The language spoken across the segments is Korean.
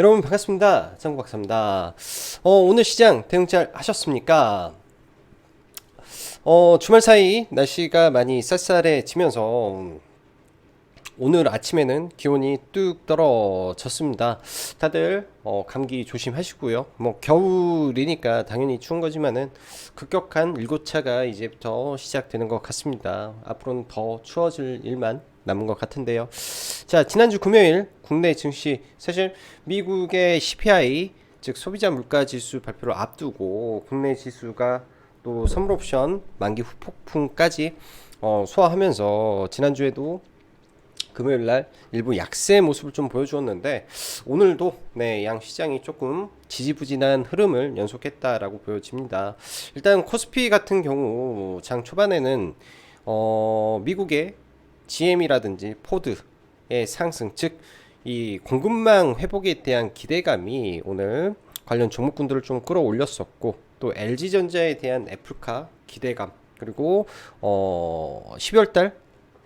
여러분 반갑습니다. 장국박사입니다. 어, 오늘 시장 대응 잘 하셨습니까? 어, 주말 사이 날씨가 많이 쌀쌀해지면서 오늘 아침에는 기온이 뚝 떨어졌습니다. 다들 어, 감기 조심하시고요. 뭐 겨울이니까 당연히 추운 거지만은 급격한 일교차가 이제부터 시작되는 것 같습니다. 앞으로는 더 추워질 일만 남은 것 같은데요. 자, 지난주 금요일 국내 증시 사실 미국의 CPI 즉 소비자 물가 지수 발표를 앞두고 국내 지수가 또 선물 옵션 만기 후폭풍까지 어, 소화하면서 지난주에도 금요일 날 일부 약세 모습을 좀 보여주었는데 오늘도 네, 양 시장이 조금 지지부진한 흐름을 연속했다라고 보여집니다. 일단 코스피 같은 경우 장 초반에는 어, 미국의 GM이라든지 포드의 상승 즉 이 공급망 회복에 대한 기대감이 오늘 관련 종목군들을 좀 끌어올렸었고 또 LG전자에 대한 애플카 기대감 그리고 어 12월 달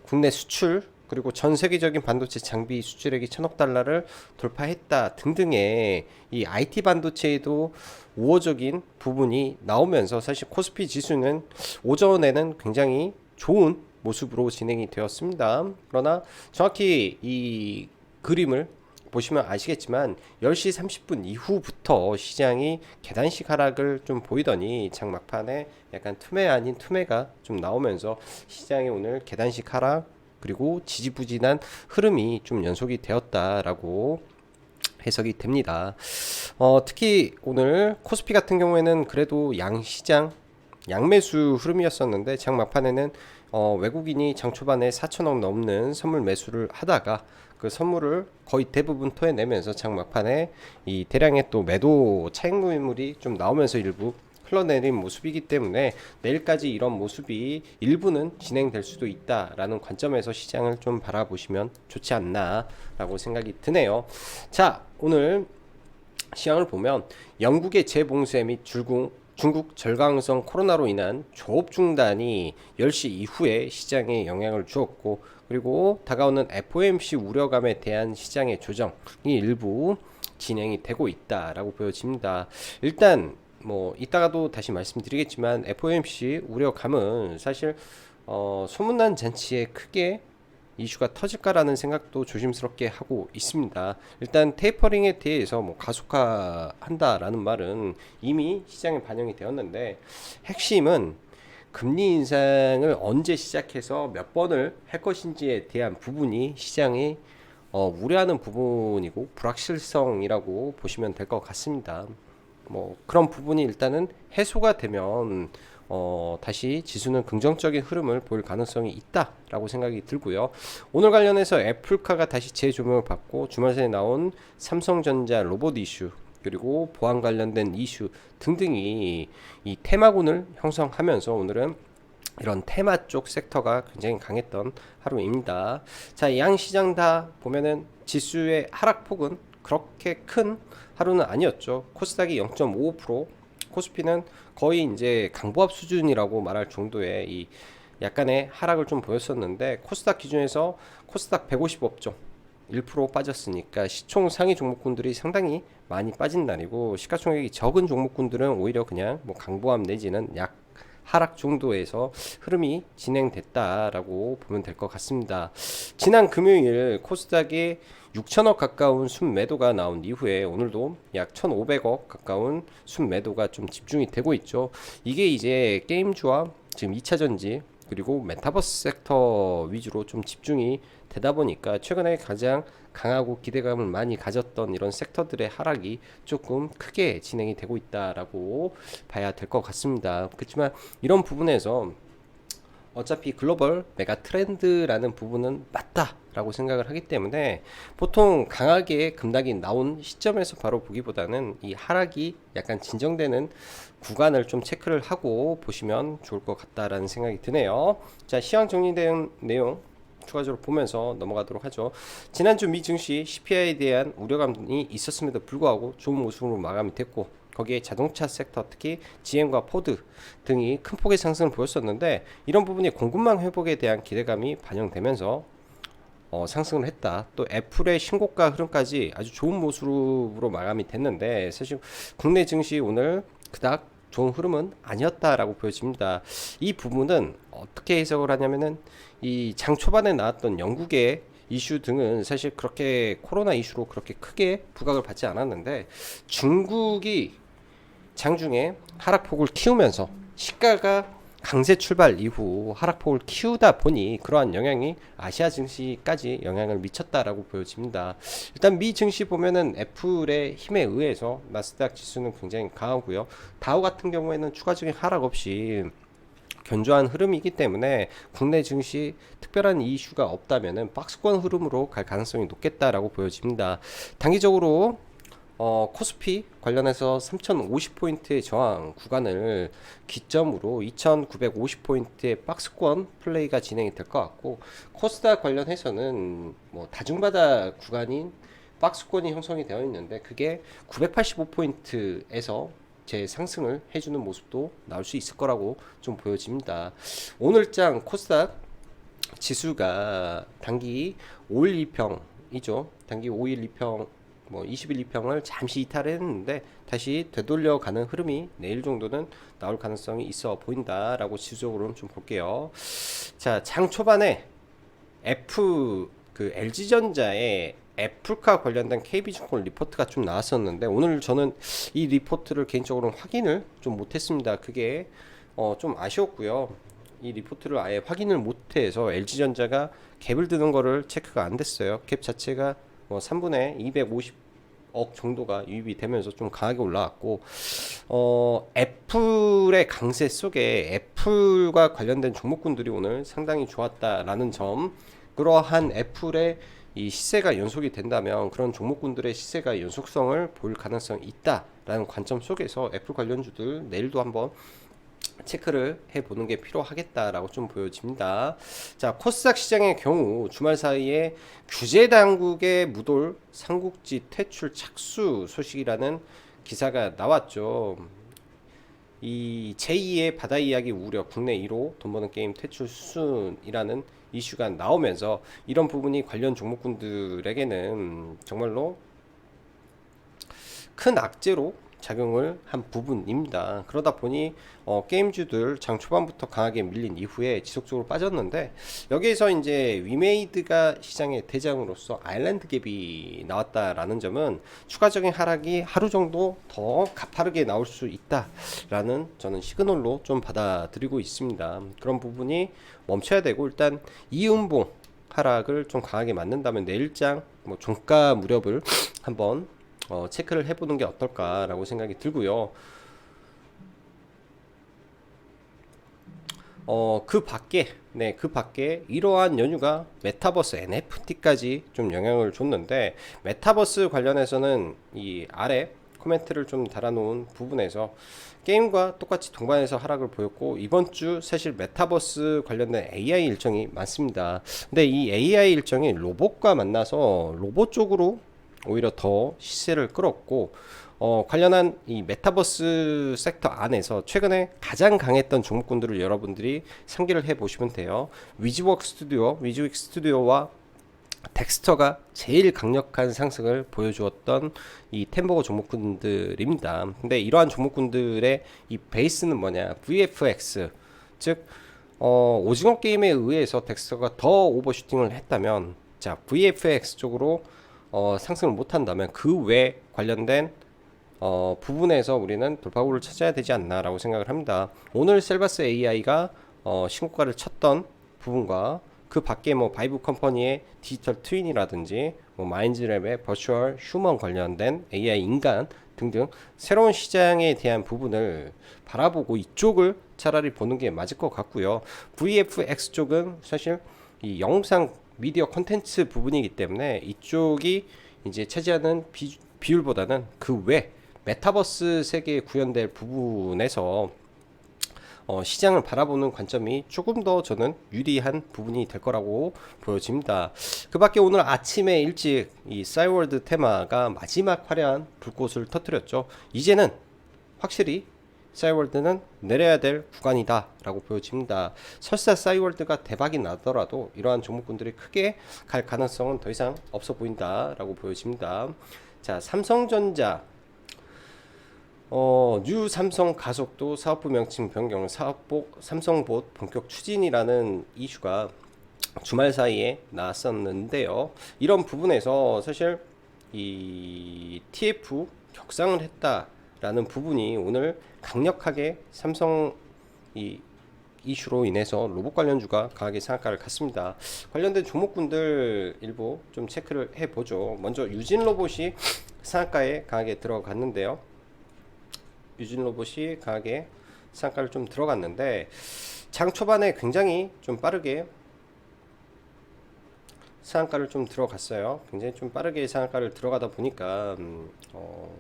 국내 수출 그리고 전 세계적인 반도체 장비 수출액이 천억 달러를 돌파했다 등등의 이 IT 반도체에도 우호적인 부분이 나오면서 사실 코스피 지수는 오전에는 굉장히 좋은 모습으로 진행이 되었습니다. 그러나 정확히 이 그림을 보시면 아시겠지만 10시 30분 이후부터 시장이 계단식 하락을 좀 보이더니 장 막판에 약간 투매 아닌 투매가 좀 나오면서 시장이 오늘 계단식 하락 그리고 지지부진한 흐름이 좀 연속이 되었다라고 해석이 됩니다. 어, 특히 오늘 코스피 같은 경우에는 그래도 양시장 양매수 흐름이었었는데 장 막판에는 어, 외국인이 장 초반에 4천억 넘는 선물 매수를 하다가 그 선물을 거의 대부분 토해내면서 장 막판에 이 대량의 또 매도 차익 무물이 좀 나오면서 일부 흘러내린 모습이기 때문에 내일까지 이런 모습이 일부는 진행될 수도 있다라는 관점에서 시장을 좀 바라보시면 좋지 않나라고 생각이 드네요. 자, 오늘 시황을 보면 영국의 재봉쇄 및 줄궁 중국 절강성 코로나로 인한 조업 중단이 10시 이후에 시장에 영향을 주었고 그리고 다가오는 FOMC 우려감에 대한 시장의 조정이 일부 진행이 되고 있다라고 보여집니다. 일단 뭐 이따가도 다시 말씀드리겠지만 FOMC 우려감은 사실 어, 소문난 잔치에 크게 이슈가 터질까라는 생각도 조심스럽게 하고 있습니다. 일단 테이퍼링에 대해서 뭐 가속화한다라는 말은 이미 시장에 반영이 되었는데 핵심은 금리 인상을 언제 시작해서 몇 번을 할 것인지에 대한 부분이 시장이 어, 우려하는 부분이고 불확실성이라고 보시면 될 것 같습니다. 뭐 그런 부분이 일단은 해소가 되면 어, 다시 지수는 긍정적인 흐름을 보일 가능성이 있다라고 생각이 들고요. 오늘 관련해서 애플카가 다시 재조명을 받고 주말 사이에 나온 삼성전자 로봇 이슈 그리고 보안 관련된 이슈 등등이 이 테마군을 형성하면서 오늘은 이런 테마 쪽 섹터가 굉장히 강했던 하루입니다. 자, 양 시장 다 보면은 지수의 하락폭은 그렇게 큰 하루는 아니었죠. 코스닥이 0.55%, 코스피는 거의 이제 강보합 수준이라고 말할 정도의 이 약간의 하락을 좀 보였었는데 코스닥 기준에서 코스닥 150업종 1% 빠졌으니까 시총 상위 종목군들이 상당히 많이 빠진 날이고 시가총액이 적은 종목군들은 오히려 그냥 뭐 강보합 내지는 약 하락 정도에서 흐름이 진행됐다라고 보면 될 것 같습니다. 지난 금요일 코스닥에 6천억 가까운 순매도가 나온 이후에 오늘도 약 1,500억 가까운 순매도가 좀 집중이 되고 있죠. 이게 이제 게임주와 지금 2차 전지 그리고 메타버스 섹터 위주로 좀 집중이 되다 보니까 최근에 가장 강하고 기대감을 많이 가졌던 이런 섹터들의 하락이 조금 크게 진행이 되고 있다라고 봐야 될 것 같습니다. 그렇지만 이런 부분에서 어차피 글로벌 메가 트렌드라는 부분은 맞다라고 생각을 하기 때문에 보통 강하게 급락이 나온 시점에서 바로 보기보다는 이 하락이 약간 진정되는 구간을 좀 체크를 하고 보시면 좋을 것 같다라는 생각이 드네요. 자, 시황 정리된 내용 추가적으로 보면서 넘어가도록 하죠. 지난주 미 증시 CPI에 대한 우려감이 있었음에도 불구하고 좋은 모습으로 마감이 됐고 거기에 자동차 섹터 특히 GM과 포드 등이 큰 폭의 상승을 보였었는데 이런 부분이 공급망 회복에 대한 기대감이 반영되면서 어, 상승을 했다. 또 애플의 신고가 흐름까지 아주 좋은 모습으로 마감이 됐는데 사실 국내 증시 오늘 그닥 좋은 흐름은 아니었다라고 보여집니다. 이 부분은 어떻게 해석을 하냐면은 이 장 초반에 나왔던 영국의 이슈 등은 사실 그렇게 코로나 이슈로 그렇게 크게 부각을 받지 않았는데 중국이 장중에 하락폭을 키우면서 시가가 강세 출발 이후 하락폭을 키우다 보니 그러한 영향이 아시아 증시까지 영향을 미쳤다라고 보여집니다. 일단 미 증시 보면은 애플의 힘에 의해서 나스닥 지수는 굉장히 강하고요. 다우 같은 경우에는 추가적인 하락 없이 견조한 흐름이기 때문에 국내 증시 특별한 이슈가 없다면은 박스권 흐름으로 갈 가능성이 높겠다라고 보여집니다. 단기적으로 어, 코스피 관련해서 3050포인트의 저항 구간을 기점으로 2950포인트의 박스권 플레이가 진행이 될 것 같고 코스닥 관련해서는 뭐 다중바다 구간인 박스권이 형성이 되어 있는데 그게 985포인트에서 제 상승을 해주는 모습도 나올 수 있을 거라고 좀 보여집니다. 오늘장 코스닥 지수가 단기 5일 2평이죠. 단기 5일 2평 뭐 20일 2평을 잠시 이탈했는데 다시 되돌려가는 흐름이 내일 정도는 나올 가능성이 있어 보인다라고 지수적으로는 좀 볼게요. 자, 장 초반에 F 그 LG전자의 애플카 관련된 KB증권 리포트가 좀 나왔었는데 오늘 저는 이 리포트를 개인적으로 확인을 좀 못했습니다. 그게 어, 좀 아쉬웠고요. 이 리포트를 아예 확인을 못해서 LG전자가 갭을 드는 거를 체크가 안 됐어요. 갭 자체가 뭐 3분의 250억 정도가 유입이 되면서 좀 강하게 올라왔고 어, 애플의 강세 속에 애플과 관련된 종목군들이 오늘 상당히 좋았다라는 점 그러한 애플의 이 시세가 연속이 된다면 그런 종목군들의 시세가 연속성을 보일 가능성이 있다라는 관점 속에서 애플 관련주들 내일도 한번 체크를 해보는 게 필요하겠다라고 좀 보여집니다. 자, 코스닥 시장의 경우 주말 사이에 규제 당국의 무돌 삼국지 퇴출 착수 소식이라는 기사가 나왔죠. 이 제2의 바다 이야기 우려 국내 1호 돈 버는 게임 퇴출 수순이라는 이슈가 나오면서 이런 부분이 관련 종목군들에게는 정말로 큰 악재로 작용을 한 부분입니다. 그러다 보니 어, 게임주들 장 초반부터 강하게 밀린 이후에 지속적으로 빠졌는데 여기에서 이제 위메이드가 시장의 대장으로서 아일랜드 갭이 나왔다라는 점은 추가적인 하락이 하루 정도 더 가파르게 나올 수 있다라는 저는 시그널로 좀 받아들이고 있습니다. 그런 부분이 멈춰야 되고 일단 이음봉 하락을 좀 강하게 맞는다면 내일장 뭐 종가 무렵을 한번 어, 체크를 해보는 게 어떨까라고 생각이 들고요. 어, 그 밖에, 네, 그 밖에 이러한 연휴가 메타버스 NFT까지 좀 영향을 줬는데, 메타버스 관련해서는 이 아래 코멘트를 좀 달아놓은 부분에서 게임과 똑같이 동반해서 하락을 보였고, 이번 주 사실 메타버스 관련된 AI 일정이 많습니다. 근데 이 AI 일정이 로봇과 만나서 로봇 쪽으로 오히려 더 시세를 끌었고 어, 관련한 이 메타버스 섹터 안에서 최근에 가장 강했던 종목군들을 여러분들이 상기를 해 보시면 돼요. 위즈웍 스튜디오, 위즈웍 스튜디오와 덱스터가 제일 강력한 상승을 보여주었던 이 템버거 종목군들입니다. 근데 이러한 종목군들의 이 베이스는 뭐냐? VFX 즉 어, 오징어 게임에 의해서 덱스터가 더 오버슈팅을 했다면 자 VFX 쪽으로 어, 상승을 못한다면 그 외 관련된 어, 부분에서 우리는 돌파구를 찾아야 되지 않나라고 생각을 합니다. 오늘 셀바스 AI가 어, 신고가를 쳤던 부분과 그 밖에 뭐 바이브 컴퍼니의 디지털 트윈이라든지 뭐 마인즈랩의 버추얼 휴먼 관련된 AI 인간 등등 새로운 시장에 대한 부분을 바라보고 이쪽을 차라리 보는 게 맞을 것 같고요. VFX 쪽은 사실 이 영상 미디어 콘텐츠 부분이기 때문에 이쪽이 이제 차지하는 비, 비율보다는 그 외 메타버스 세계에 구현될 부분에서 어, 시장을 바라보는 관점이 조금 더 저는 유리한 부분이 될 거라고 보여집니다. 그 밖에 오늘 아침에 일찍 이 사이월드 테마가 마지막 화려한 불꽃을 터뜨렸죠. 이제는 확실히 싸이월드는 내려야 될 구간이다 라고 보여집니다. 설사 싸이월드가 대박이 나더라도 이러한 종목군들이 크게 갈 가능성은 더 이상 없어 보인다 라고 보여집니다. 자, 삼성전자 어, 뉴 삼성 가속도 사업부 명칭 변경 사업복 삼성봇 본격 추진이라는 이슈가 주말 사이에 나왔었는데요. 이런 부분에서 사실 이 TF 격상을 했다 라는 부분이 오늘 강력하게 삼성 이 이슈로 인해서 로봇 관련주가 강하게 상한가를 갔습니다. 관련된 종목군들 일부 좀 체크를 해보죠. 먼저 유진 로봇이 상한가에 강하게 들어갔는데요. 유진 로봇이 강하게 상한가를 좀 들어갔는데 장 초반에 굉장히 좀 빠르게 상한가를 좀 들어갔어요. 굉장히 좀 빠르게 상한가를 들어가다 보니까 음, 어,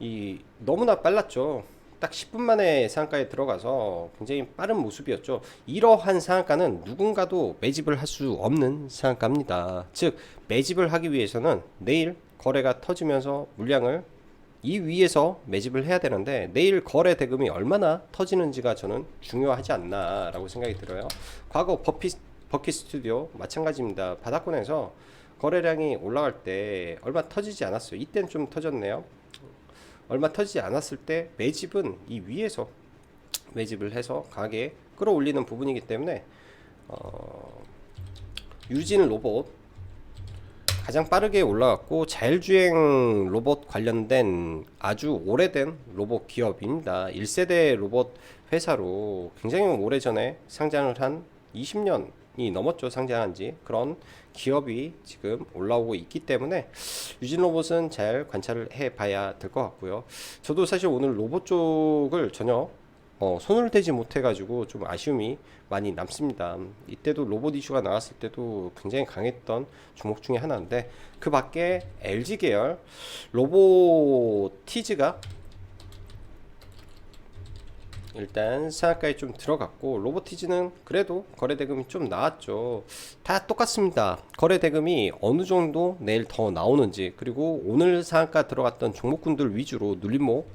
이 너무나 빨랐죠. 딱 10분 만에 상한가에 들어가서 굉장히 빠른 모습이었죠. 이러한 상한가는 누군가도 매집을 할 수 없는 상한가입니다. 즉 매집을 하기 위해서는 내일 거래가 터지면서 물량을 이 위에서 매집을 해야 되는데 내일 거래 대금이 얼마나 터지는지가 저는 중요하지 않나라고 생각이 들어요. 과거 버피 버킷 스튜디오 마찬가지입니다. 바닥권에서 거래량이 올라갈 때 얼마 터지지 않았어요. 이때는 좀 터졌네요. 얼마 터지지 않았을 때 매집은 이 위에서 매집을 해서 강하게 끌어올리는 부분이기 때문에 어, 유진 로봇 가장 빠르게 올라갔고 자율주행 로봇 관련된 아주 오래된 로봇 기업입니다. 1세대 로봇 회사로 굉장히 오래전에 상장을 한 20년이 넘었죠. 상장한 지. 그런 기업이 지금 올라오고 있기 때문에 유진 로봇은 잘 관찰을 해 봐야 될 것 같고요. 저도 사실 오늘 로봇 쪽을 전혀 어, 손을 대지 못해가지고 좀 아쉬움이 많이 남습니다. 이때도 로봇 이슈가 나왔을 때도 굉장히 강했던 종목 중에 하나인데 그 밖에 LG 계열 로보티즈가 일단 상한가에 좀 들어갔고 로보티즈는 그래도 거래 대금이 좀 나왔죠. 다 똑같습니다. 거래 대금이 어느 정도 내일 더 나오는지 그리고 오늘 상한가 들어갔던 종목군들 위주로 눌림목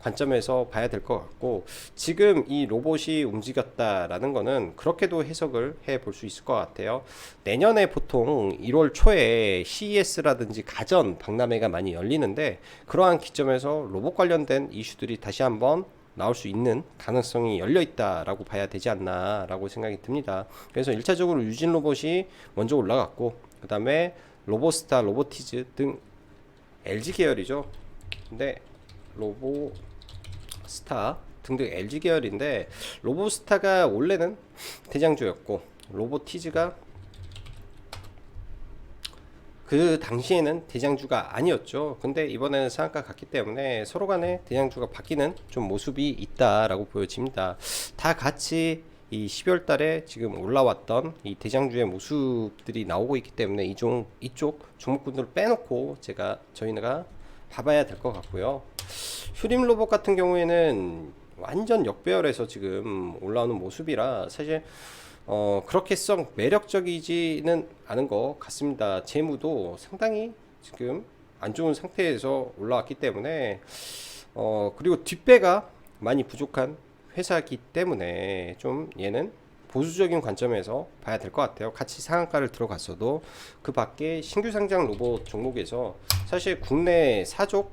관점에서 봐야 될 것 같고 지금 이 로봇이 움직였다라는 거는 그렇게도 해석을 해 볼 수 있을 것 같아요. 내년에 보통 1월 초에 CES라든지 가전 박람회가 많이 열리는데 그러한 기점에서 로봇 관련된 이슈들이 다시 한번 나올 수 있는 가능성이 열려 있다라고 봐야 되지 않나라고 생각이 듭니다. 그래서 1차적으로 유진 로봇이 먼저 올라갔고 그다음에 로보스타, 로보티즈 등 LG 계열이죠. 근데 로보 스타 등등 LG 계열인데 로보스타가 원래는 대장주였고 로보티즈가 그 당시에는 대장주가 아니었죠. 근데 이번에는 상한가 갔기 때문에 서로 간에 대장주가 바뀌는 좀 모습이 있다라고 보여집니다. 다 같이 이 12월 달에 지금 올라왔던 이 대장주의 모습들이 나오고 있기 때문에 이종 이쪽 종목군들을 빼놓고 제가 저희가 봐봐야 될 것 같고요. 휴림 로봇 같은 경우에는 완전 역배열에서 지금 올라오는 모습이라 사실 어 그렇게 썩 매력적이지는 않은 것 같습니다. 재무도 상당히 지금 안 좋은 상태에서 올라왔기 때문에 어 그리고 뒷배가 많이 부족한 회사이기 때문에 좀 얘는 보수적인 관점에서 봐야 될 것 같아요. 같이 상한가를 들어갔어도 그 밖에 신규 상장 로봇 종목에서 사실 국내 사족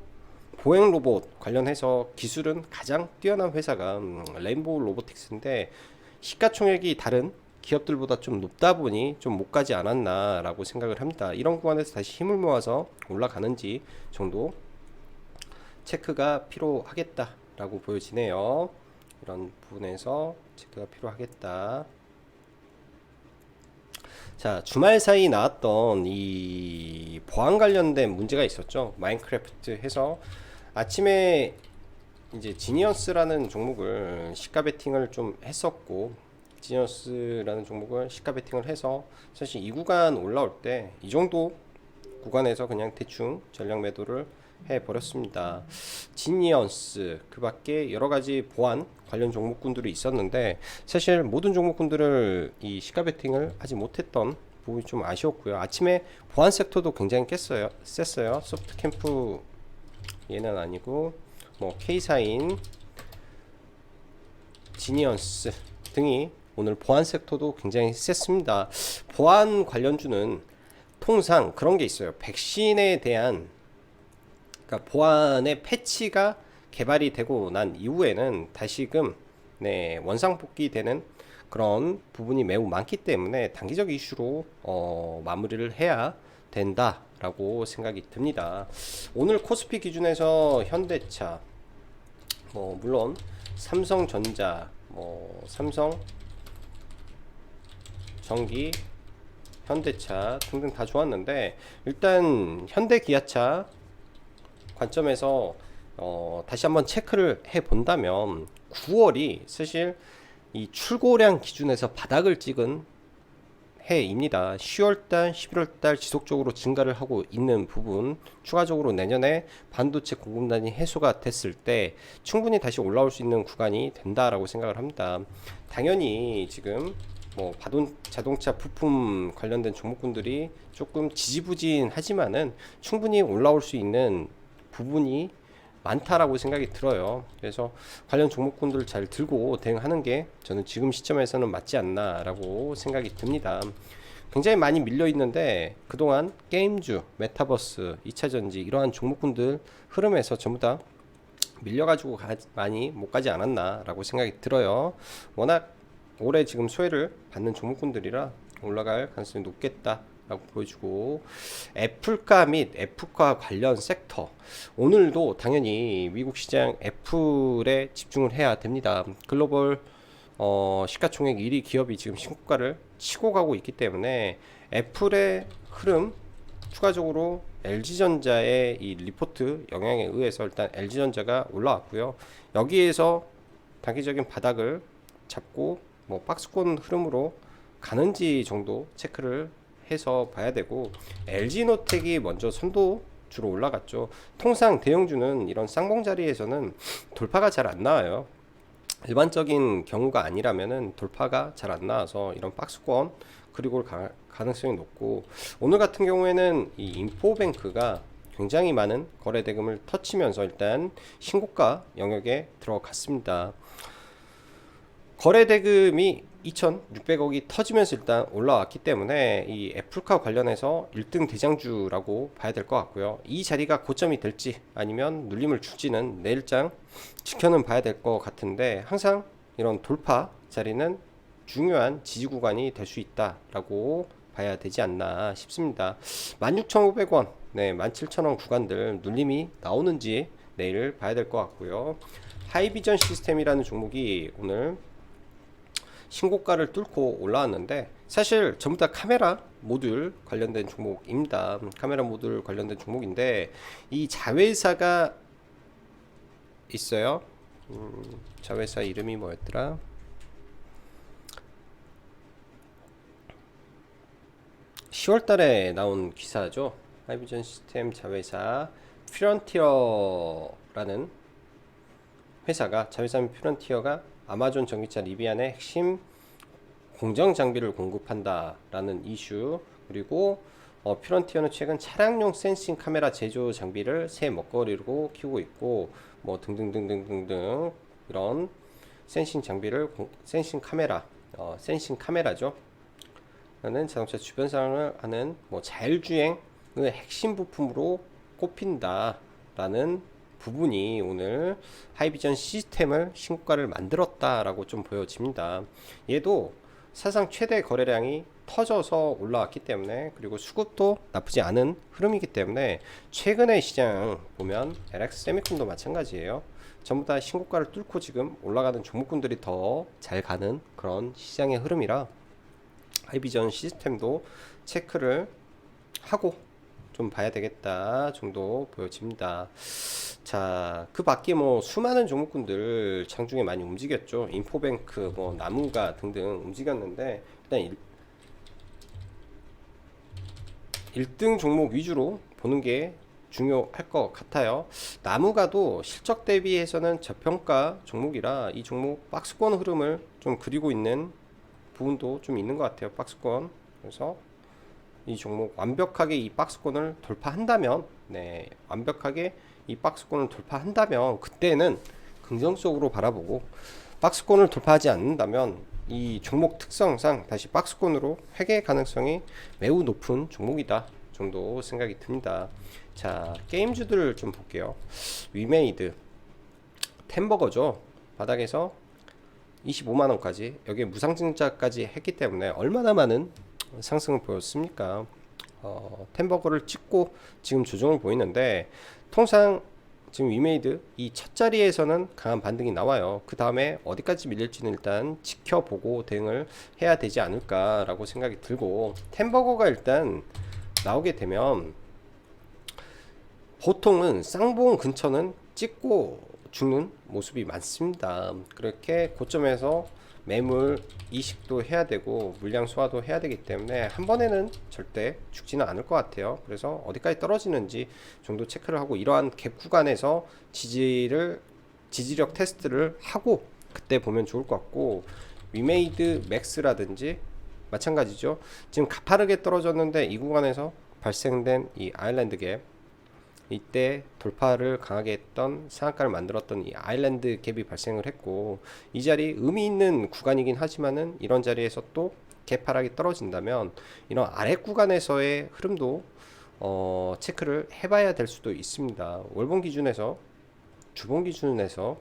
보행 로봇 관련해서 기술은 가장 뛰어난 회사가 음, 레인보우 로보틱스인데 시가총액이 다른 기업들보다 좀 높다 보니 좀 못 가지 않았나라고 생각을 합니다. 이런 구간에서 다시 힘을 모아서 올라가는지 정도 체크가 필요하겠다라고 보여지네요. 이런 부분에서 체크가 필요하겠다. 자, 주말 사이 나왔던 이 보안 관련된 문제가 있었죠. 마인크래프트 해서 아침에 이제 지니어스라는 종목을 시가 베팅을 좀 했었고 지니어스라는 종목을 시가 베팅을 해서 사실 이 구간 올라올 때 이 정도 구간에서 그냥 대충 전략 매도를 해 버렸습니다. 지니어스 그 밖에 여러 가지 보안 관련 종목군들이 있었는데 사실 모든 종목군들을 이 시가 베팅을 하지 못했던 부분이 좀 아쉬웠고요. 아침에 보안 섹터도 굉장히 깼어요. 셌어요. 소프트 캠프 얘는 아니고 뭐 K사인 지니언스 등이 오늘 보안 섹터도 굉장히 셌습니다. 보안 관련주는 통상 그런 게 있어요. 백신에 대한 그러니까 보안의 패치가 개발이 되고 난 이후에는 다시금 네, 원상복귀 되는 그런 부분이 매우 많기 때문에 단기적 이슈로 어, 마무리를 해야 된다라고 생각이 듭니다. 오늘 코스피 기준에서 현대차 뭐 물론 삼성전자 뭐 삼성 전기 현대차 등등 다 좋았는데 일단 현대 기아차 관점에서 어, 다시 한번 체크를 해 본다면 9월이 사실 이 출고량 기준에서 바닥을 찍은 해입니다. 10월달, 11월달 지속적으로 증가를 하고 있는 부분, 추가적으로 내년에 반도체 공급난이 해소가 됐을 때 충분히 다시 올라올 수 있는 구간이 된다라고 생각을 합니다. 당연히 지금 뭐 바돈 자동차 부품 관련된 종목군들이 조금 지지부진하지만은 충분히 올라올 수 있는 부분이 많다라고 생각이 들어요. 그래서 관련 종목군들을 잘 들고 대응하는 게 저는 지금 시점에서는 맞지 않나라고 생각이 듭니다. 굉장히 많이 밀려 있는데 그동안 게임주, 메타버스, 2차 전지 이러한 종목군들 흐름에서 전부 다 밀려가지고 가, 많이 못 가지 않았나라고 생각이 들어요. 워낙 올해 지금 소외를 받는 종목군들이라 올라갈 가능성이 높겠다. 라고 보여주고 애플가 및 애플과 관련 섹터 오늘도 당연히 미국 시장 애플에 집중을 해야 됩니다. 글로벌 어, 시가총액 1위 기업이 지금 신고가를 치고 가고 있기 때문에 애플의 흐름 추가적으로 LG전자의 이 리포트 영향에 의해서 일단 LG전자가 올라왔고요. 여기에서 단기적인 바닥을 잡고 뭐 박스권 흐름으로 가는지 정도 체크를 해서 봐야 되고 LG노텍이 먼저 선도 주로 올라갔죠. 통상 대형주는 이런 쌍봉 자리에서는 돌파가 잘 안 나와요. 일반적인 경우가 아니라면은 돌파가 잘 안 나와서 이런 박스권 그리고 가, 가능성이 높고 오늘 같은 경우에는 이 인포뱅크가 굉장히 많은 거래 대금을 터치면서 일단 신고가 영역에 들어갔습니다. 거래 대금이 2,600억이 터지면서 일단 올라왔기 때문에 이 애플카 관련해서 1등 대장주라고 봐야 될 것 같고요. 이 자리가 고점이 될지 아니면 눌림을 줄지는 내일장 지켜는 봐야 될 것 같은데 항상 이런 돌파 자리는 중요한 지지 구간이 될 수 있다라고 봐야 되지 않나 싶습니다. 16,500원, 네, 17,000원 구간들 눌림이 나오는지 내일 봐야 될 것 같고요. 하이비전 시스템이라는 종목이 오늘 신고가를 뚫고 올라왔는데 사실 전부 다 카메라 모듈 관련된 종목입니다. 카메라 모듈 관련된 종목인데 이 자회사가 있어요. 음, 자회사 이름이 뭐였더라? (10월달에) 나온 기사죠 하이비전 시스템 자회사 프런티어라는 회사가 자회사 프런티어가 아마존 전기차 리비안의 핵심 공정 장비를 공급한다라는 이슈 그리고 어, 퓨런티어는 최근 차량용 센싱 카메라 제조 장비를 새 먹거리로 키우고 있고 뭐 등등등등등등 이런 센싱 장비를 공, 센싱 카메라 어, 센싱 카메라죠. 라는 자동차 주변 상황을 하는 뭐 자율주행의 핵심 부품으로 꼽힌다라는 부분이 오늘 하이비전 시스템을 신고가를 만들었다라고 좀 보여집니다. 얘도 사상 최대 거래량이 터져서 올라왔기 때문에 그리고 수급도 나쁘지 않은 흐름이기 때문에 최근의 시장 보면 LX 세미콘도 마찬가지예요. 전부 다 신고가를 뚫고 지금 올라가는 종목군들이 더 잘 가는 그런 시장의 흐름이라 하이비전 시스템도 체크를 하고 좀 봐야 되겠다 정도 보여집니다. 자, 그 밖에 뭐 수많은 종목군들 장중에 많이 움직였죠. 인포뱅크, 뭐 나무가 등등 움직였는데 일단 일, 1등 종목 위주로 보는 게 중요할 것 같아요. 나무가도 실적 대비해서는 저평가 종목이라 이 종목 박스권 흐름을 좀 그리고 있는 부분도 좀 있는 것 같아요. 박스권. 그래서 이 종목 완벽하게 이 박스권을 돌파한다면 네, 완벽하게 이 박스권을 돌파한다면 그때는 긍정적으로 바라보고 박스권을 돌파하지 않는다면 이 종목 특성상 다시 박스권으로 회귀 가능성이 매우 높은 종목이다 정도 생각이 듭니다. 자 게임주들을 좀 볼게요. 위메이드 템버거죠. 바닥에서 25만 원까지 여기에 무상증자까지 했기 때문에 얼마나 많은 상승을 보였습니까? 어, 템버거를 찍고 지금 조정을 보이는데 통상 지금 위메이드 이 첫 자리에서는 강한 반등이 나와요. 그 다음에 어디까지 밀릴지는 일단 지켜보고 대응을 해야 되지 않을까라고 생각이 들고 템버거가 일단 나오게 되면 보통은 쌍봉 근처는 찍고 죽는 모습이 많습니다. 그렇게 고점에서 매물 이식도 해야 되고 물량 소화도 해야 되기 때문에 한 번에는 절대 죽지는 않을 것 같아요. 그래서 어디까지 떨어지는지 정도 체크를 하고 이러한 갭 구간에서 지지를 지지력 테스트를 하고 그때 보면 좋을 것 같고 위메이드 맥스라든지 마찬가지죠. 지금 가파르게 떨어졌는데 이 구간에서 발생된 이 아일랜드 갭 이때 돌파를 강하게 했던 상한가를 만들었던 이 아일랜드 갭이 발생을 했고 이 자리 의미 있는 구간이긴 하지만은 이런 자리에서 또 개파락이 떨어진다면 이런 아래 구간에서의 흐름도 어, 체크를 해봐야 될 수도 있습니다. 월봉 기준에서 주봉 기준에서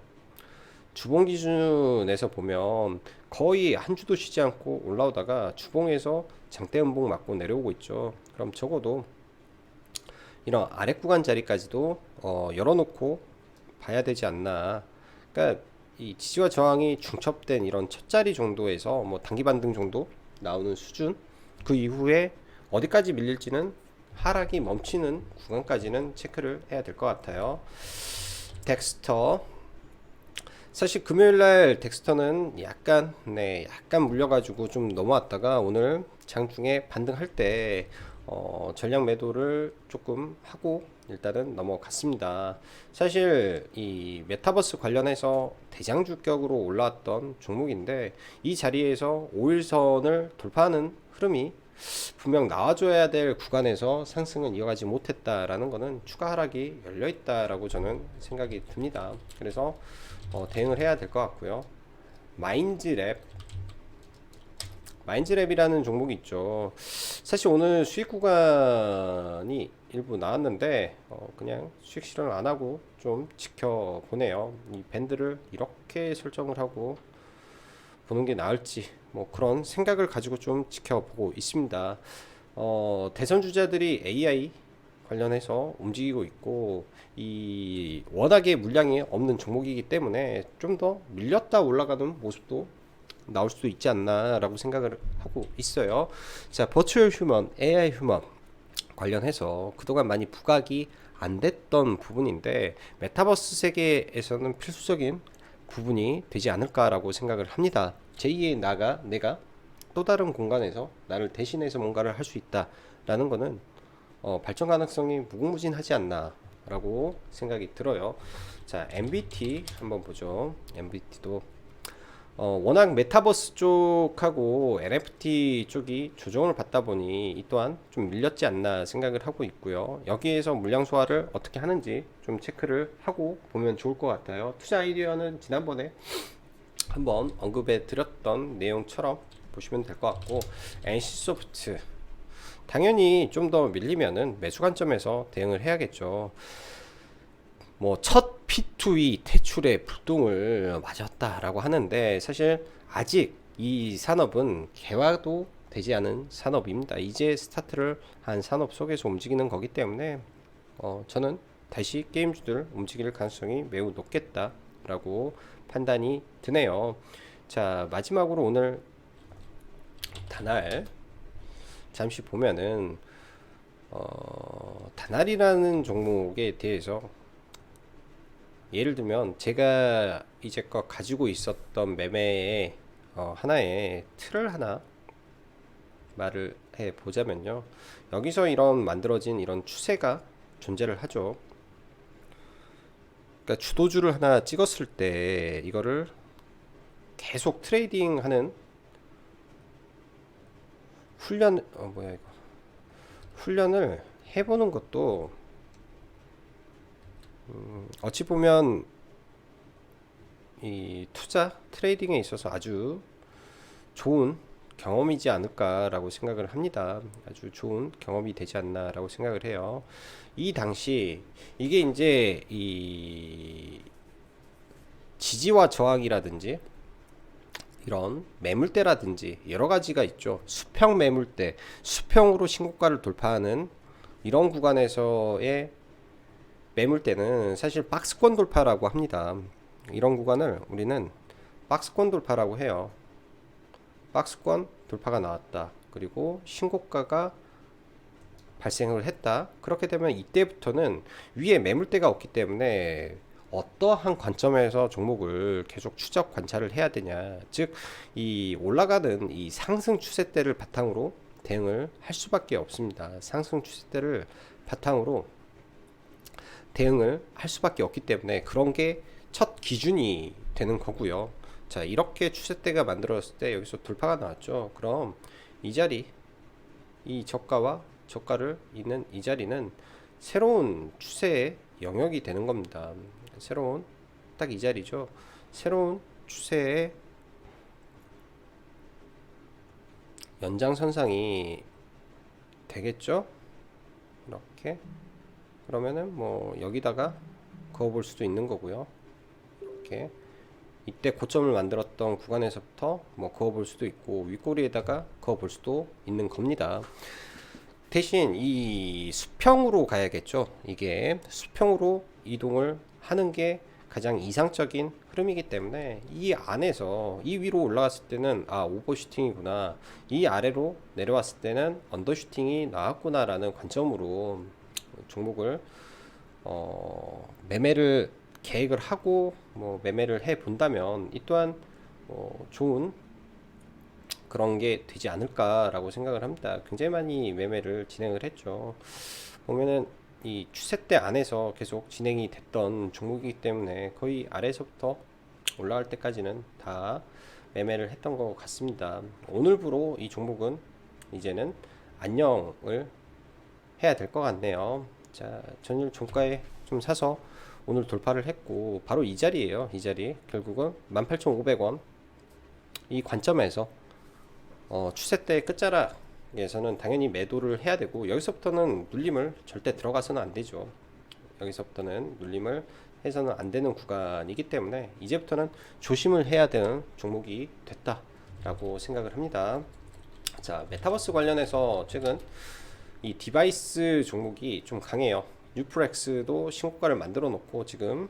주봉 기준에서 보면 거의 한 주도 쉬지 않고 올라오다가 주봉에서 장대 음봉 맞고 내려오고 있죠. 그럼 적어도 이런 아래 구간 자리까지도 어, 열어놓고 봐야 되지 않나. 그러니까 이 지지와 저항이 중첩된 이런 첫 자리 정도에서 뭐 단기 반등 정도 나오는 수준 그 이후에 어디까지 밀릴지는 하락이 멈추는 구간까지는 체크를 해야 될 것 같아요. 덱스터 사실 금요일 날 덱스터는 약간 네 약간 물려가지고 좀 넘어왔다가 오늘 장중에 반등할 때 어, 전량 매도를 조금 하고 일단은 넘어갔습니다. 사실 이 메타버스 관련해서 대장주격으로 올라왔던 종목인데 이 자리에서 5일선을 돌파하는 흐름이 분명 나와줘야 될 구간에서 상승은 이어가지 못했다라는 것은 추가 하락이 열려 있다라고 저는 생각이 듭니다. 그래서 어, 대응을 해야 될 것 같고요. 마인즈랩 마인즈랩이라는 종목이 있죠. 사실 오늘 수익 구간이 일부 나왔는데 어 그냥 수익 실현을 안 하고 좀 지켜보네요. 이 밴드를 이렇게 설정을 하고 보는 게 나을지 뭐 그런 생각을 가지고 좀 지켜보고 있습니다. 어 대선 주자들이 AI 관련해서 움직이고 있고 이 워낙에 물량이 없는 종목이기 때문에 좀 더 밀렸다 올라가는 모습도 나올 수도 있지 않나라고 생각을 하고 있어요. 자, 버추얼 휴먼, AI 휴먼 관련해서 그동안 많이 부각이 안 됐던 부분인데 메타버스 세계에서는 필수적인 부분이 되지 않을까라고 생각을 합니다. 제2의 나가 내가 또 다른 공간에서 나를 대신해서 뭔가를 할 수 있다라는 거는 어, 발전 가능성이 무궁무진하지 않나라고 생각이 들어요. 자, MBT 한번 보죠. MBT도 어, 워낙 메타버스 쪽하고 NFT 쪽이 조정을 받다 보니 이 또한 좀 밀렸지 않나 생각을 하고 있고요. 여기에서 물량 소화를 어떻게 하는지 좀 체크를 하고 보면 좋을 것 같아요. 투자 아이디어는 지난번에 한번 언급해 드렸던 내용처럼 보시면 될 것 같고 NC소프트 당연히 좀 더 밀리면은 매수 관점에서 대응을 해야겠죠. 뭐 첫 P2E 퇴출의 불똥을 맞았다라고 하는데 사실 아직 이 산업은 개화도 되지 않은 산업입니다. 이제 스타트를 한 산업 속에서 움직이는 거기 때문에 어, 저는 다시 게임주들 움직일 가능성이 매우 높겠다라고 판단이 드네요. 자 마지막으로 오늘 다날 잠시 보면은 어, 다날이라는 종목에 대해서 예를 들면 제가 이제껏 가지고 있었던 매매의 어, 하나의 틀을 하나 말을 해 보자면요. 여기서 이런 만들어진 이런 추세가 존재를 하죠. 그러니까 주도주를 하나 찍었을 때 이거를 계속 트레이딩 하는 훈련 어 뭐야 이거 훈련을 해보는 것도 음, 어찌 보면 이 투자 트레이딩에 있어서 아주 좋은 경험이지 않을까라고 생각을 합니다. 아주 좋은 경험이 되지 않나라고 생각을 해요. 이 당시 이게 이제 이 지지와 저항이라든지 이런 매물대라든지 여러 가지가 있죠. 수평 매물대, 수평으로 신고가를 돌파하는 이런 구간에서의 매물대는 사실 박스권 돌파라고 합니다. 이런 구간을 우리는 박스권 돌파라고 해요. 박스권 돌파가 나왔다. 그리고 신고가가 발생을 했다. 그렇게 되면 이때부터는 위에 매물대가 없기 때문에 어떠한 관점에서 종목을 계속 추적 관찰을 해야 되냐. 즉, 이 올라가는 이 상승 추세대를 바탕으로 대응을 할 수밖에 없습니다. 상승 추세대를 바탕으로 대응을 할 수밖에 없기 때문에 그런 게 첫 기준이 되는 거고요. 자, 이렇게 추세대가 만들어졌을 때 여기서 돌파가 나왔죠. 그럼 이 자리, 이 저가와 저가를 있는 이 자리는 새로운 추세의 영역이 되는 겁니다. 새로운 딱 이 자리죠. 새로운 추세의 연장선상이 되겠죠. 이렇게 그러면은 뭐 여기다가 그어볼 수도 있는 거고요. 이렇게 이때 고점을 만들었던 구간에서부터 뭐 그어볼 수도 있고 윗꼬리에다가 그어볼 수도 있는 겁니다. 대신 이 수평으로 가야겠죠. 이게 수평으로 이동을 하는 게 가장 이상적인 흐름이기 때문에 이 안에서 이 위로 올라갔을 때는 아 오버슈팅이구나 이 아래로 내려왔을 때는 언더슈팅이 나왔구나라는 관점으로 종목을 어, 매매를 계획을 하고 뭐 매매를 해 본다면 이 또한 어, 좋은 그런 게 되지 않을까라고 생각을 합니다. 굉장히 많이 매매를 진행을 했죠. 보면은 이 추세 대 안에서 계속 진행이 됐던 종목이기 때문에 거의 아래에서부터 올라갈 때까지는 다 매매를 했던 것 같습니다. 오늘부로 이 종목은 이제는 안녕을 해야 될 것 같네요. 자, 전일 종가에 좀 사서 오늘 돌파를 했고 바로 이 자리예요. 이 자리 결국은 18,500원 이 관점에서 어, 추세대 끝자락에서는 당연히 매도를 해야 되고 여기서부터는 눌림을 절대 들어가서는 안 되죠. 여기서부터는 눌림을 해서는 안 되는 구간이기 때문에 이제부터는 조심을 해야 되는 종목이 됐다라고 생각을 합니다. 자, 메타버스 관련해서 최근 이 디바이스 종목이 좀 강해요. 뉴프렉스도 신고가를 만들어 놓고 지금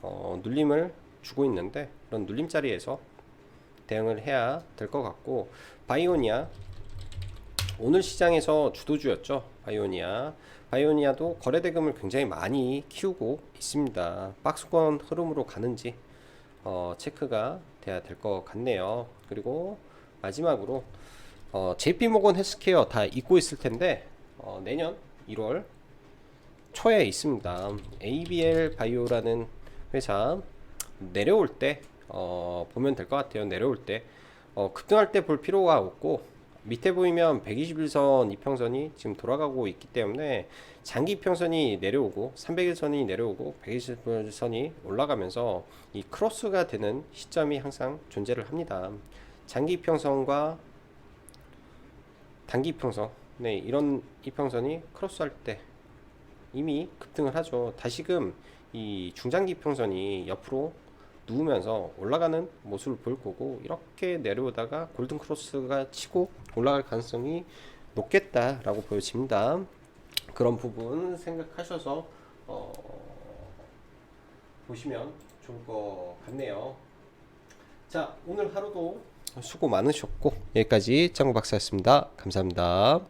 어, 눌림을 주고 있는데 그런 눌림 자리에서 대응을 해야 될 것 같고 바이오니아. 오늘 시장에서 주도주였죠 바이오니아. 바이오니아도 거래 대금을 굉장히 많이 키우고 있습니다. 박스권 흐름으로 가는지 어, 체크가 돼야 될 것 같네요. 그리고 마지막으로 어, JP모건 헬스케어 다 잊고 있을 텐데 어, 내년 1월 초에 있습니다. ABL 바이오라는 회사 내려올 때 어, 보면 될 것 같아요. 내려올 때 어, 급등할 때 볼 필요가 없고 밑에 보이면 121선 이평선이 지금 돌아가고 있기 때문에 장기 이평선이 내려오고 300일선이 내려오고 120일선이 올라가면서 이 크로스가 되는 시점이 항상 존재를 합니다. 장기 이평선과 단기 이평선 네 이런 이평선이 크로스할 때 이미 급등을 하죠. 다시금 이 중장기 평선이 옆으로 누우면서 올라가는 모습을 볼 거고 이렇게 내려오다가 골든 크로스가 치고 올라갈 가능성이 높겠다라고 보여집니다. 그런 부분 생각하셔서 어, 보시면 좋을 것 같네요. 자 오늘 하루도 수고 많으셨고 여기까지 짱구 박사였습니다. 감사합니다.